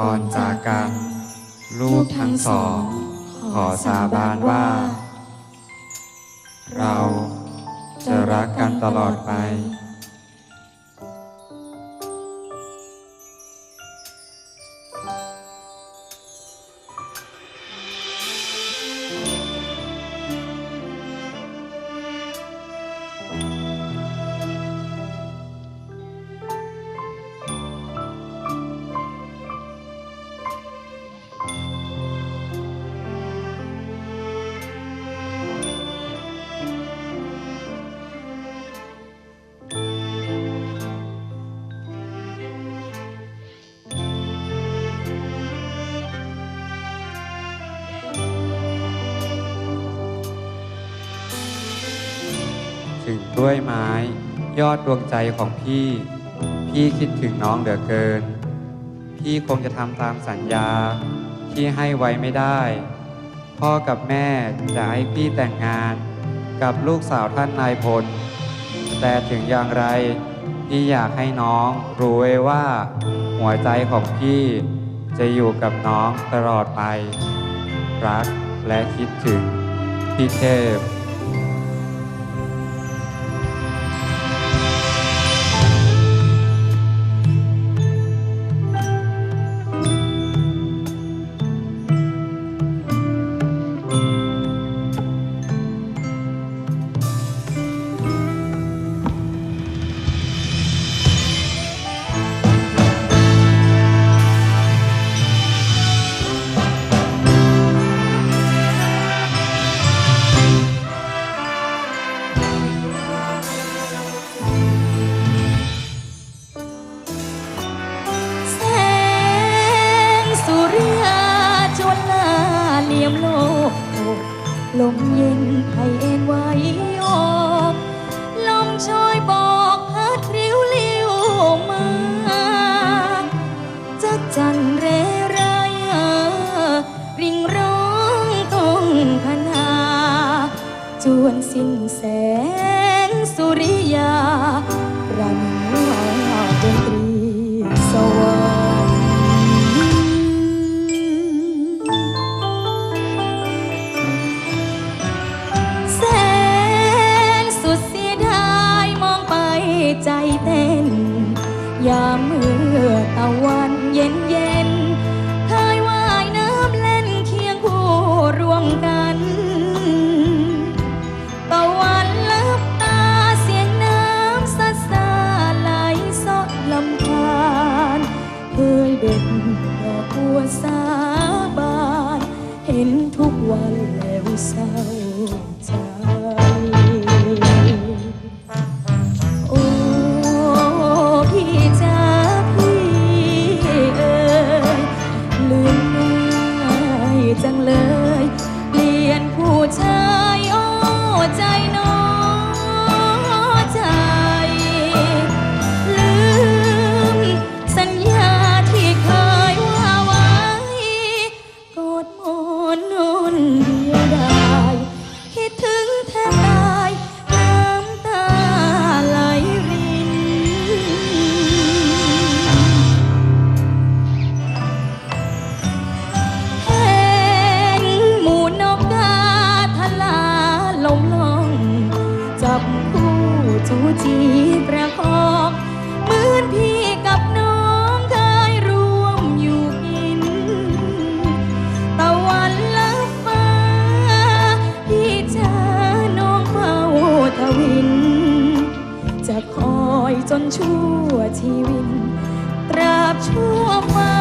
ก่อนจากกัน ลูกทั้งสอง ขอสาบานว่า เราจะรักกันตลอดไป ถึงกล้วยไม้ ยอดดวงใจของพี่ พี่คิดถึงน้องเหลือเกิน พี่คงจะทำตามสัญญาที่ให้ไว้ไม่ได้ พ่อกับแม่จะให้พี่แต่งงานกับลูกสาวท่านนายพล แต่ถึงอย่างไร พี่อยากให้น้องรู้ไว้ว่า หัวใจของพี่จะอยู่กับน้องตลอดไป รักและคิดถึงพี่เทพ ลมเย็นไทยเอ็นไว้ออกลมโชยบอกพัดริ้วเลิ้วมาจักจันเรไรริงร้องต้องพนาจวนสิ้นแสงสุริยา รันว่าดนตรีสวรร ใจเต้น ยามเมื่อตะวันเย็นเย็นเคยว่ายน้ำเล่นเคียงคู่ร่วมกันตะวันลับตาเสียงน้ำซัดซาไหลซอกลำธารเคยเด็ดดอกบัวสาบาน เห็นทุกวันแล้วเศร้า จับคู่จูจีประคองเหมือนพี่กับน้องเคยร่วมอยู่กิน ตะวันลับฟ้า พี่จะน้องเฝ้าทวิน จะคอยจนชั่วชีวิต ตราบชั่